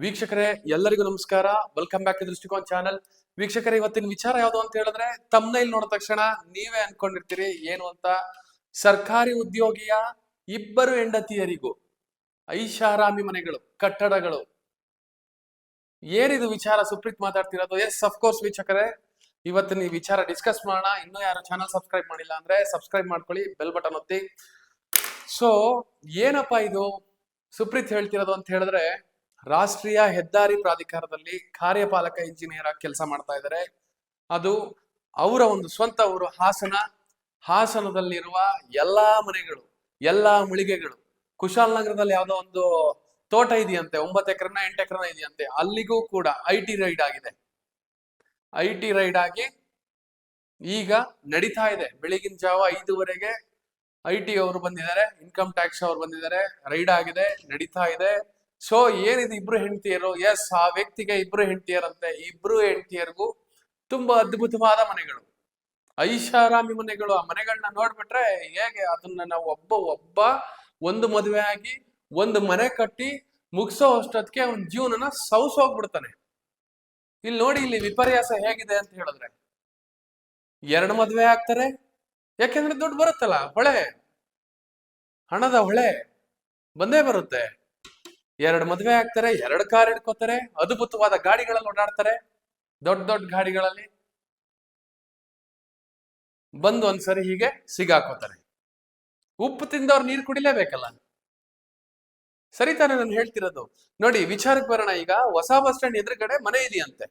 ವೀಕ್ಷಕರೇ, ಎಲ್ಲರಿಗೂ ನಮಸ್ಕಾರ. Welcome back to Drishtikon channel ವೀಕ್ಷಕರೇ, ಇವತ್ತಿನ ವಿಚಾರ ಯಾವುದು ಅಂತ ಹೇಳಿದ್ರೆ ತಮ್ಮನೇಲ್ ನೋಡಿದ ತಕ್ಷಣ ನೀವೇ ಅನ್ಕೊಂಡಿರ್ತೀರಿ, ಏನು ಅಂತ. ಸರ್ಕಾರಿ ಉದ್ಯೋಗಿಯ ಇಬ್ಬರು ಹೆಂಡತಿಯರಿಗೂ, ಐಷಾರಾಮಿ ಮನೆಗಳು, ಕಟ್ಟಡಗಳು. ಏನಿದು ವಿಚಾರ? ಸುಪ್ರೀತ್ ಮಾತಾಡ್ತಿರೋದು? ಎಸ್ ಅಫ್ಕೋರ್ಸ್ ವೀಕ್ಷಕರೇ. ಇವತ್ತಿನ ಈ ವಿಚಾರ ಡಿಸ್ಕಸ್ ಮಾಡೋಣ. ಇನ್ನೂ ಯಾರು ಚಾನಲ್ ಸಬ್ಸ್ಕ್ರೈಬ್ ಮಾಡಿಲ್ಲ ಅಂದ್ರೆ ಸಬ್ಸ್ಕ್ರೈಬ್ ಮಾಡ್ಕೊಳ್ಳಿ ಬೆಲ್ ಬಟನ್ ಒತ್ತಿ. ಸೊ ಏನಪ್ಪಾ ಇದು? ಸುಪ್ರೀತ್ ಹೇಳ್ತಿರೋದು ಅಂತ ಹೇಳಿದ್ರೆ ರಾಷ್ಟ್ರೀಯ ಹೆದ್ದಾರಿ ಪ್ರಾಧಿಕಾರದಲ್ಲಿ ಕಾರ್ಯಪಾಲಕ ಇಂಜಿನಿಯರ್ ಆಗಿ ಕೆಲಸ ಮಾಡ್ತಾ ಇದ್ದಾರೆ. ಅದು ಅವರ ಒಂದು ಸ್ವಂತ ಊರು ಹಾಸನ. ಹಾಸನದಲ್ಲಿರುವ ಎಲ್ಲಾ ಮನೆಗಳು, ಎಲ್ಲಾ ಮಳಿಗೆಗಳು ಕುಶಾಲನಗರದಲ್ಲಿ ಯಾವುದೋ ಒಂದು ತೋಟ ಇದೆಯಂತೆ, ಒಂಬತ್ತು ಎಕರೆನ ಎಂಟು ಎಕರೆನ ಇದೆಯಂತೆ, ಅಲ್ಲಿಗೂ ಕೂಡ ಐ ಟಿ ರೈಡ್ ಆಗಿದೆ. ಐ ಟಿ ರೈಡ್ ಆಗಿ ಈಗ ನಡೀತಾ ಇದೆ. ಬೆಳಗಿನ ಜಾವ ಐದುವರೆಗೆ ಐ ಟಿ ಅವರು ಬಂದಿದ್ದಾರೆ, ಇನ್ಕಮ್ ಟ್ಯಾಕ್ಸ್ ಅವರು ಬಂದಿದ್ದಾರೆ, ರೈಡ್ ಆಗಿದೆ, ನಡೀತಾ ಇದೆ. ಸೊ ಏನಿದೆ ಇಬ್ರು ಹೆಂಡತಿಯರು? ಎಸ್ ಆ ವ್ಯಕ್ತಿಗೆ ಇಬ್ರು ಹೆಂಡತಿಯರಂತೆ. ಇಬ್ರು ಹೆಂಡತಿಯರಿಗೂ ತುಂಬಾ ಅದ್ಭುತವಾದ ಮನೆಗಳು. ಐಷಾರಾಮಿ ಮನೆಗಳು. ಆ ಮನೆಗಳನ್ನ ನೋಡ್ಬಿಟ್ರೆ ಹೇಗೆ ಅದನ್ನ ನಾವು ಒಬ್ಬ ಒಬ್ಬ, ಒಂದು ಮದುವೆ ಆಗಿ ಒಂದು ಮನೆ ಕಟ್ಟಿ ಮುಗಿಸೋ ಅಷ್ಟೊತ್ತಿಗೆ ಅವನ ಜೀವನನ ಸೌಸೋಗ್ಬಿಡ್ತಾನೆ. ಇಲ್ಲಿ ನೋಡಿ, ಇಲ್ಲಿ ವಿಪರ್ಯಾಸ ಹೇಗಿದೆ ಅಂತ ಹೇಳಿದ್ರೆ. ಎರಡು ಮದುವೆ ಆಗ್ತಾರೆ. ಯಾಕೆಂದ್ರೆ ದುಡ್ಡು ಬರುತ್ತಲ್ಲ, ಹೊಳೆ. ಹಣದ ಹೊಳೆ. ಬಂದೇ ಬರುತ್ತೆ. ಎರಡು ಮದುವೆ ಆಗ್ತಾರೆ, ಎರಡು ಕಾರ್ ಹಿಡ್ಕೋತಾರೆ, ಅದ್ಭುತವಾದ ಗಾಡಿಗಳಲ್ಲಿ ಓಡಾಡ್ತಾರೆ. ದೊಡ್ಡ ದೊಡ್ಡ ಗಾಡಿಗಳಲ್ಲಿ ಬಂದು ಒಂದ್ಸರಿ ಹೀಗೆ ಸಿಗಾಕೋತಾರೆ. ಉಪ್ಪು ತಿಂದವ್ರು ನೀರು ಕುಡಿಲೇಬೇಕಲ್ಲ. ಸರಿ ತಾನೇ ನಾನು ಹೇಳ್ತಿರೋದು. ನೋಡಿ, ವಿಚಾರಕ್ಕೆ ಬರೋಣ ಈಗ. ಹೊಸ ಬಸ್ ಸ್ಟ್ಯಾಂಡ್ ಎದುರುಗಡೆ ಮನೆ ಇದೆಯಂತೆ.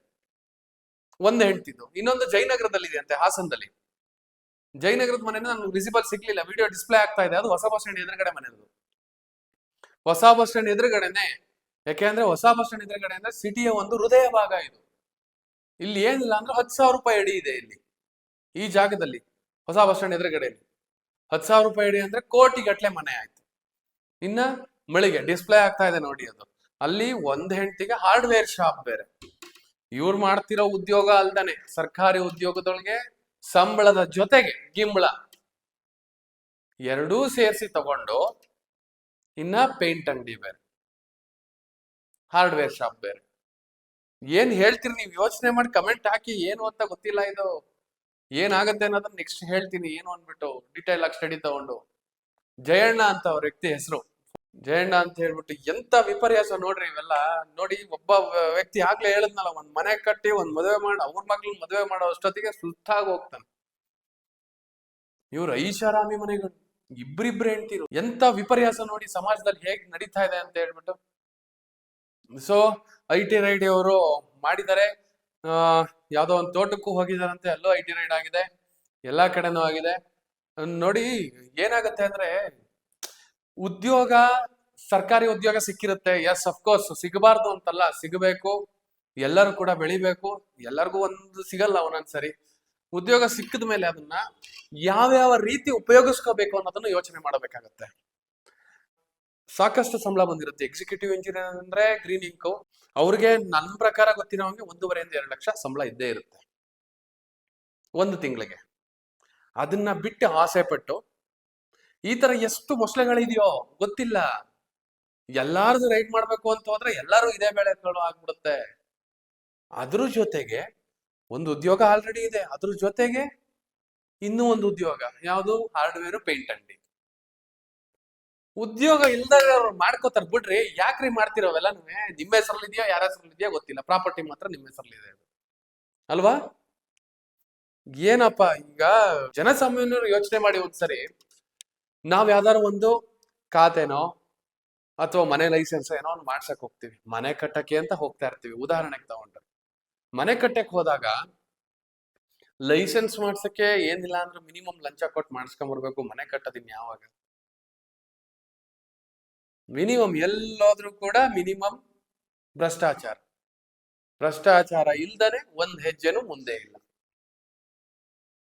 ಒಂದು ಹೇಳ್ತಿದ್ದು ಇನ್ನೊಂದು ಜಯನಗರದಲ್ಲಿ ಇದೆಯಂತೆ ಹಾಸನದಲ್ಲಿ. ಜಯನಗರದ ಮನೆ ನನ್ಗೆ ವಿಸಿಬಲ್ ಸಿಗ್ಲಿಲ್ಲ. ವಿಡಿಯೋ ಡಿಸ್ಪ್ಲೇ ಆಗ್ತಾ ಇದೆ. ಅದು ಹೊಸ ಬಸ್ ಸ್ಟ್ಯಾಂಡ್ ಎದುರುಗಡೆ ಮನೆದು ಹೊಸ ಬಸ್ ಸ್ಟ್ಯಾಂಡ್ ಎದುರುಗಡೆನೆ ಯಾಕೆಂದ್ರೆ ಹೊಸ ಬಸ್ ಸ್ಟ್ಯಾಂಡ್ ಎದುರುಗಡೆ ಅಂದ್ರೆ ಸಿಟಿಯ ಒಂದು ಹೃದಯ ಭಾಗ ಇದು. ಇಲ್ಲಿ ಏನಿಲ್ಲ ಅಂದ್ರೆ ಹತ್ತು ಸಾವಿರ ರೂಪಾಯಿ ಅಡಿ ಇದೆ ಇಲ್ಲಿ, ಈ ಜಾಗದಲ್ಲಿ, ಹೊಸ ಬಸ್ ಸ್ಟ್ಯಾಂಡ್ ಎದುರುಗಡೆಯಲ್ಲಿ. ಹತ್ತು ಸಾವಿರ ರೂಪಾಯಿ ಅಡಿ ಅಂದ್ರೆ ಕೋಟಿ ಗಟ್ಟಲೆ ಮನೆ ಆಯ್ತು. ಇನ್ನ ಮಳಿಗೆ, ಡಿಸ್ಪ್ಲೇ ಆಗ್ತಾ ಇದೆ ನೋಡಿ ಅದು. ಅಲ್ಲಿ ಒಂದ್ ಹೆಂಡತಿಗೆ ಹಾರ್ಡ್ವೇರ್ ಶಾಪ್ ಬೇರೆ. ಇವ್ರು ಮಾಡ್ತಿರೋ ಉದ್ಯೋಗ ಅಲ್ದಾನೆ, ಸರ್ಕಾರಿ ಉದ್ಯೋಗದೊಳಗೆ ಸಂಬಳದ ಜೊತೆಗೆ ಗಿಂಬಳ. ಎರಡೂ ಸೇರಿಸಿ ತಗೊಂಡು ಇನ್ನ ಪೇಂಟ್ ಅಂಗಡಿ ಬೇರೆ. ಹಾರ್ಡ್ವೇರ್ ಶಾಪ್ ಬೇರೆ. ಏನ್ ಹೇಳ್ತೀರಿ ನೀವು ಯೋಚನೆ ಮಾಡಿ ಕಮೆಂಟ್ ಹಾಕಿ, ಏನು ಅಂತ ಗೊತ್ತಿಲ್ಲ ಇದು. ಏನಾಗತ್ತೆ ಅನ್ನೋದನ್ನ ನೆಕ್ಸ್ಟ್ ಹೇಳ್ತೀನಿ, ಏನು ಅಂದ್ಬಿಟ್ಟು ಡಿಟೈಲ್ ಆಗಿ ಸ್ಟಡಿ ತಗೊಂಡು. ಜಯಣ್ಣ ಅಂತ ಅವ್ರ ವ್ಯಕ್ತಿ ಹೆಸರು. ಜಯಣ್ಣ ಅಂತ ಹೇಳ್ಬಿಟ್ಟು ಎಂತ ವಿಪರ್ಯಾಸ ನೋಡ್ರಿ ಇವೆಲ್ಲ. ನೋಡಿ, ಒಬ್ಬ ವ್ಯಕ್ತಿ ಆಗ್ಲೇ ಹೇಳದ್ನಲ್ಲ, ಒಂದ್ ಮನೆ ಕಟ್ಟಿ, ಒಂದ್ ಮದುವೆ ಮಾಡಿ, ಅವ್ರ ಮಗ್ಳು ಮದುವೆ ಮಾಡೋ ಅಷ್ಟೊತ್ತಿಗೆ ಸುತ್ತಾಗಿ ಹೋಗ್ತಾನೆ. ಇವ್ರು ಐಷಾರಾಮಿ ಮನೆಗಳು. ಇಬ್ರಿಬ್ರು ಹೆಂಡ್ತಿರು. ಎಂತ ವಿಪರ್ಯಾಸ ನೋಡಿ ಸಮಾಜದಲ್ಲಿ ಹೇಗ್ ನಡೀತಾ ಇದೆ ಅಂತ ಹೇಳ್ಬಿಟ್ಟು. ಸೊ ಐ ಟಿ ರೈಡ್ ಅವರು ಮಾಡಿದ್ದಾರೆ. ಆ, ಯಾವ್ದೋ ಒಂದು ತೋಟಕ್ಕೂ ಹೋಗಿದಾರಂತೆ ಅಲ್ಲೂ ಐ ಟಿ ರೈಡ್ ಆಗಿದೆ. ಎಲ್ಲಾ ಕಡೆನೂ ಆಗಿದೆ. ನೋಡಿ ಏನಾಗತ್ತೆ ಅಂದ್ರೆ ಉದ್ಯೋಗ, ಸರ್ಕಾರಿ ಉದ್ಯೋಗ ಸಿಕ್ಕಿರುತ್ತೆ. ಎಸ್ ಅಫ್ಕೋರ್ಸ್ ಸಿಗಬಾರ್ದು ಅಂತಲ್ಲ. ಸಿಗಬೇಕು. ಎಲ್ಲರೂ ಕೂಡ ಬೆಳಿಬೇಕು. ಎಲ್ಲರಿಗೂ ಒಂದು ಸಿಗಲ್ಲ ಒಂದೊಂದ್ಸರಿ. ಉದ್ಯೋಗ ಸಿಕ್ಕಿದ ಮೇಲೆ ಅದನ್ನ ಯಾವ್ಯಾವ ರೀತಿ ಉಪಯೋಗಿಸ್ಕೋಬೇಕು ಅನ್ನೋದನ್ನ ಯೋಚನೆ ಮಾಡಬೇಕಾಗತ್ತೆ. ಸಾಕಷ್ಟು ಸಂಬಳ ಬಂದಿರುತ್ತೆ. ಎಕ್ಸಿಕ್ಯೂಟಿವ್ ಇಂಜಿನಿಯರ್ ಅಂದ್ರೆ ಗ್ರೀನ್ ಇಂಕ್ ಅವ್ರಿಗೆ ನನ್ನ ಪ್ರಕಾರ ಗೊತ್ತಿರೋಂಗೆ ಒಂದೂವರೆಯಿಂದ ಎರಡು ಲಕ್ಷ ಸಂಬಳ ಇದ್ದೇ ಇರುತ್ತೆ. ಒಂದು ತಿಂಗಳಿಗೆ. ಅದನ್ನ ಬಿಟ್ಟು ಆಸೆ ಪಟ್ಟು, ಈ ತರ ಎಷ್ಟು ಮೊಸಳೆಗಳಿದೆಯೋ ಗೊತ್ತಿಲ್ಲ. ಎಲ್ಲಾರ್ದು ರೈಟ್ ಮಾಡ್ಬೇಕು ಅಂತ ಹೋದ್ರೆ ಎಲ್ಲಾರು ಇದೇ ಬೆಳೆ ಆಗ್ಬಿಡುತ್ತೆ. ಅದ್ರ ಜೊತೆಗೆ ಒಂದು ಉದ್ಯೋಗ ಆಲ್ರೆಡಿ ಇದೆ. ಅದ್ರ ಜೊತೆಗೆ ಇನ್ನೂ ಒಂದು ಉದ್ಯೋಗ. ಯಾವುದು? ಹಾರ್ಡ್ವೇರ್ ಪೇಂಟ್ ಅಂಗಡಿ ಉದ್ಯೋಗ ಇಲ್ದಾಗ ಮಾಡ್ಕೋತಾರೆ. ಬಿಡ್ರಿ, ಯಾಕ್ರಿ ಮಾಡ್ತಿರೋವೆಲ್ಲ ನಿಮ್ಮ ಹೆಸರಲ್ಲಿ ಇದೆಯೋ ಯಾರ ಹೆಸರಲ್ಲಿ ಇದೆಯೋ ಗೊತ್ತಿಲ್ಲ. ಪ್ರಾಪರ್ಟಿ ಮಾತ್ರ ನಿಮ್ಮ ಹೆಸರಲ್ಲಿ ಇದೆ. ಅಲ್ವಾ? ಏನಪ್ಪ, ಈಗ ಜನಸಾಮಾನ್ಯರು ಯೋಚನೆ ಮಾಡಿ ಒಂದ್ಸರಿ, ನಾವ್ ಯಾವ್ದಾರು ಒಂದು ಖಾತೆನೋ ಅಥವಾ ಮನೆ ಲೈಸೆನ್ಸ್ ಏನೋ ಮಾಡ್ಸಕ್ ಹೋಗ್ತೀವಿ. ಮನೆ ಕಟ್ಟಕ್ಕೆ ಅಂತ ಹೋಗ್ತಾ ಇರ್ತೀವಿ. ಉದಾಹರಣೆಗೆ ತಗೊಂಡ್ರೆ ಮನೆ ಕಟ್ಟಕ್ ಹೋದಾಗ ಲೈಸೆನ್ಸ್ ಮಾಡ್ಸಕ್ಕೆ ಏನಿಲ್ಲ ಅಂದ್ರೆ ಮಿನಿಮಮ್ ಲಂಚ ಕೊಟ್ಟು ಮಾಡಿಸ್ಕೊಂಬರ್ಬೇಕು, ಮನೆ ಕಟ್ಟೋದಿನ್ ಯಾವಾಗ? ಮಿನಿಮಮ್ ಎಲ್ಲೋದ್ರೂ ಕೂಡ ಮಿನಿಮಮ್ ಭ್ರಷ್ಟಾಚಾರ. ಭ್ರಷ್ಟಾಚಾರ ಇಲ್ದನೆ ಒಂದ್ ಹೆಜ್ಜೆನೂ ಮುಂದೆ ಇಲ್ಲ.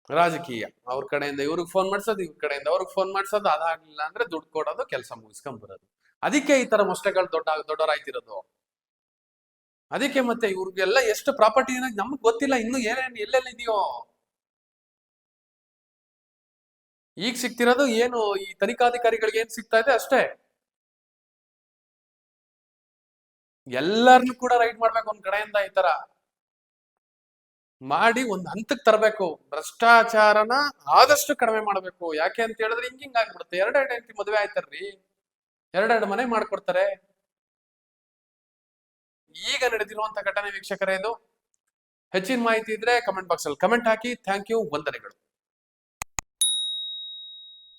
ರಾಜಕೀಯ. ಅವ್ರ ಕಡೆಯಿಂದ ಇವ್ರಿಗೆ ಫೋನ್ ಮಾಡ್ಸೋದು, ಇವ್ರ ಕಡೆಯಿಂದ ಅವ್ರಿಗೆ ಫೋನ್ ಮಾಡ್ಸೋದು, ಅದಾಗ್ಲಿಲ್ಲ ಅಂದ್ರೆ ದುಡ್ಡು ಕೊಡೋದು, ಕೆಲಸ ಮುಗಿಸ್ಕೊಂಡ್ ಬರೋದು ಅದಕ್ಕೆ ಈ ತರ ಮೊಷ್ಟೆಗಳು ದೊಡ್ಡ ದೊಡ್ಡವರಾಯ್ತಿರೋದು ಅದಕ್ಕೆ ಮತ್ತೆ ಇವ್ರಿಗೆಲ್ಲ ಎಷ್ಟು ಪ್ರಾಪರ್ಟಿ ನಮ್ಗೆ ಗೊತ್ತಿಲ್ಲ, ಇನ್ನು ಏನೇನು, ಎಲ್ಲೆಲ್ಲಿ ಇದೆಯೋ. ಈಗ ಸಿಗ್ತಿರೋದು ಏನು, ಈ ತನಿಖಾಧಿಕಾರಿಗಳಿಗೆ ಏನ್ ಸಿಗ್ತಾ ಇದೆ ಅಷ್ಟೇ. ಎಲ್ಲರನ್ನು ಕೂಡ ರೈಟ್ ಮಾಡ್ಬೇಕು ಒಂದ್ ಕಡೆಯಿಂದ ಈ ತರ. ಮಾಡಿ ಒಂದ್ ಹಂತಕ್ಕೆ ತರಬೇಕು. ಭ್ರಷ್ಟಾಚಾರನ ಆದಷ್ಟು ಕಡಿಮೆ ಮಾಡ್ಬೇಕು. ಯಾಕೆ ಅಂತ ಹೇಳಿದ್ರೆ ಹಿಂಗ್ ಆಗ್ಬಿಡುತ್ತೆ. ಎರಡೆರಡು ಹೆಂಡತಿ ಮದುವೆ ಆಯ್ತಾರ್ರಿ. ಎರಡೆರಡು ಮನೆ ಮಾಡ್ಕೊಡ್ತಾರೆ. ಈಗ ನಡೆದಿರುವಂತಹ ಘಟನೆ ವೀಕ್ಷಕರೇ, ಇದು ಹೆಚ್ಚಿನ ಮಾಹಿತಿ ಇದ್ರೆ ಕಮೆಂಟ್ ಬಾಕ್ಸ್ ಅಲ್ಲಿ ಕಮೆಂಟ್ ಹಾಕಿ. ಥ್ಯಾಂಕ್ ಯು ವಂದನೆಗಳು.